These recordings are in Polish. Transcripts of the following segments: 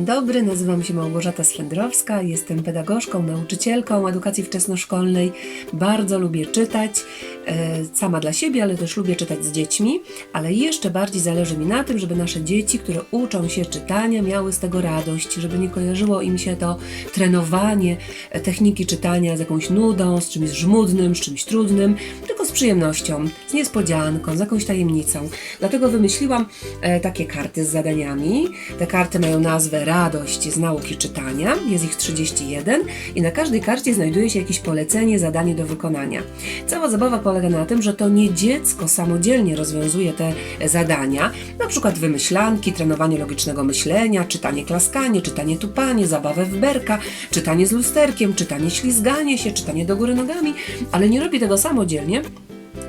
Dzień dobry, nazywam się Małgorzata Swędrowska, jestem pedagogzką, nauczycielką edukacji wczesnoszkolnej. Bardzo lubię czytać, sama dla siebie, ale też lubię czytać z dziećmi, ale jeszcze bardziej zależy mi na tym, żeby nasze dzieci, które uczą się czytania, miały z tego radość, żeby nie kojarzyło im się to trenowanie e, techniki czytania z jakąś nudą, z czymś żmudnym, z czymś trudnym, tylko z przyjemnością, z niespodzianką, z jakąś tajemnicą. Dlatego wymyśliłam e, takie karty z zadaniami. Te karty mają nazwę Radość z nauki czytania. Jest ich 31 i na każdej karcie znajduje się jakieś polecenie, zadanie do wykonania. Cała zabawa polega na tym, że to nie dziecko samodzielnie rozwiązuje te zadania, na przykład wymyślanki, trenowanie logicznego myślenia, czytanie klaskanie, czytanie tupanie, zabawę w berka, czytanie z lusterkiem, czytanie ślizganie się, czytanie do góry nogami, ale nie robi tego samodzielnie,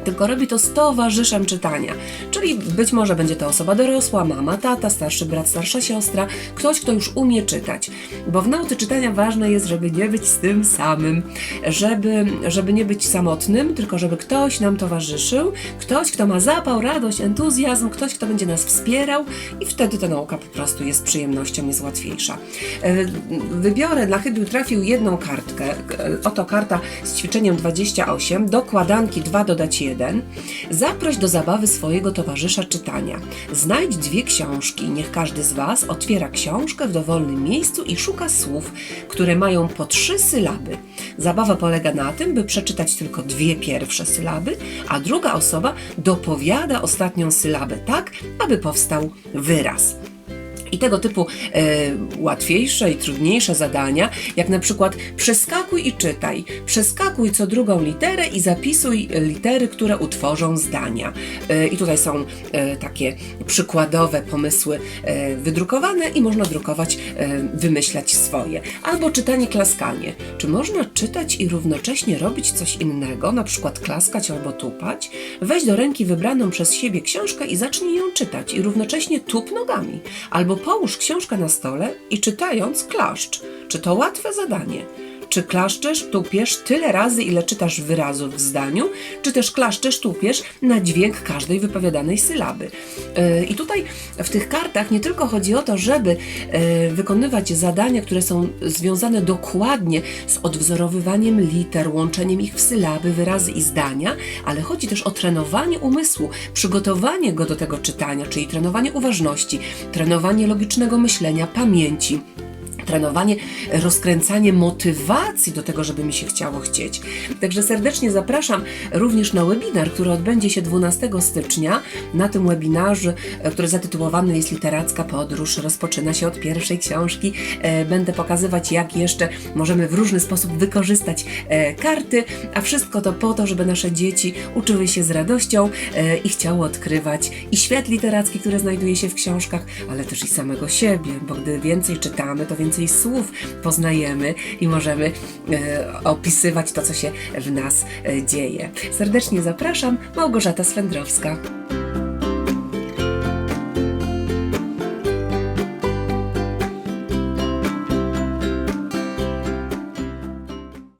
tylko robi to z towarzyszem czytania. Czyli być może będzie to osoba dorosła, mama, tata, starszy brat, starsza siostra, ktoś, kto już umie czytać. Bo w nauce czytania ważne jest, żeby nie być z tym samym, żeby, żeby nie być samotnym, tylko żeby ktoś nam towarzyszył, ktoś, kto ma zapał, radość, entuzjazm, ktoś, kto będzie nas wspierał i wtedy ta nauka po prostu jest przyjemnością, jest łatwiejsza. E, Wybiorę, dla chybił trafił jedną kartkę. E, Oto karta z ćwiczeniem 28, dokładanki 2 dodać 1. Zaproś do zabawy swojego towarzysza czytania. Znajdź dwie książki. Niech każdy z Was otwiera książkę w dowolnym miejscu i szuka słów, które mają po trzy sylaby. Zabawa polega na tym, by przeczytać tylko dwie pierwsze sylaby, a druga osoba dopowiada ostatnią sylabę tak, aby powstał wyraz. I tego typu e, łatwiejsze i trudniejsze zadania, jak na przykład przeskakuj i czytaj, przeskakuj co drugą literę i zapisuj litery, które utworzą zdania. E, I tutaj są e, takie przykładowe pomysły e, wydrukowane i można drukować, e, wymyślać swoje. Albo czytanie, klaskanie. Czy można czytać i równocześnie robić coś innego, na przykład klaskać albo tupać? Weź do ręki wybraną przez siebie książkę i zacznij ją czytać i równocześnie tup nogami. Albo połóż książkę na stole i czytając klaszcz. Czy to łatwe zadanie? Czy klaszczesz, tupiesz tyle razy, ile czytasz wyrazów w zdaniu, czy też klaszczesz, tupiesz na dźwięk każdej wypowiadanej sylaby. Yy, I tutaj w tych kartach nie tylko chodzi o to, żeby yy, wykonywać zadania, które są związane dokładnie z odwzorowywaniem liter, łączeniem ich w sylaby, wyrazy i zdania, ale chodzi też o trenowanie umysłu, przygotowanie go do tego czytania, czyli trenowanie uważności, trenowanie logicznego myślenia, pamięci trenowanie, rozkręcanie motywacji do tego, żeby mi się chciało chcieć. Także serdecznie zapraszam również na webinar, który odbędzie się 12 stycznia. Na tym webinarze, który zatytułowany jest Literacka Podróż, rozpoczyna się od pierwszej książki. E, Będę pokazywać, jak jeszcze możemy w różny sposób wykorzystać e, karty, a wszystko to po to, żeby nasze dzieci uczyły się z radością e, i chciały odkrywać i świat literacki, który znajduje się w książkach, ale też i samego siebie, bo gdy więcej czytamy, to więcej słów poznajemy i możemy e, opisywać to, co się w nas e, dzieje. Serdecznie zapraszam, Małgorzata Swędrowska.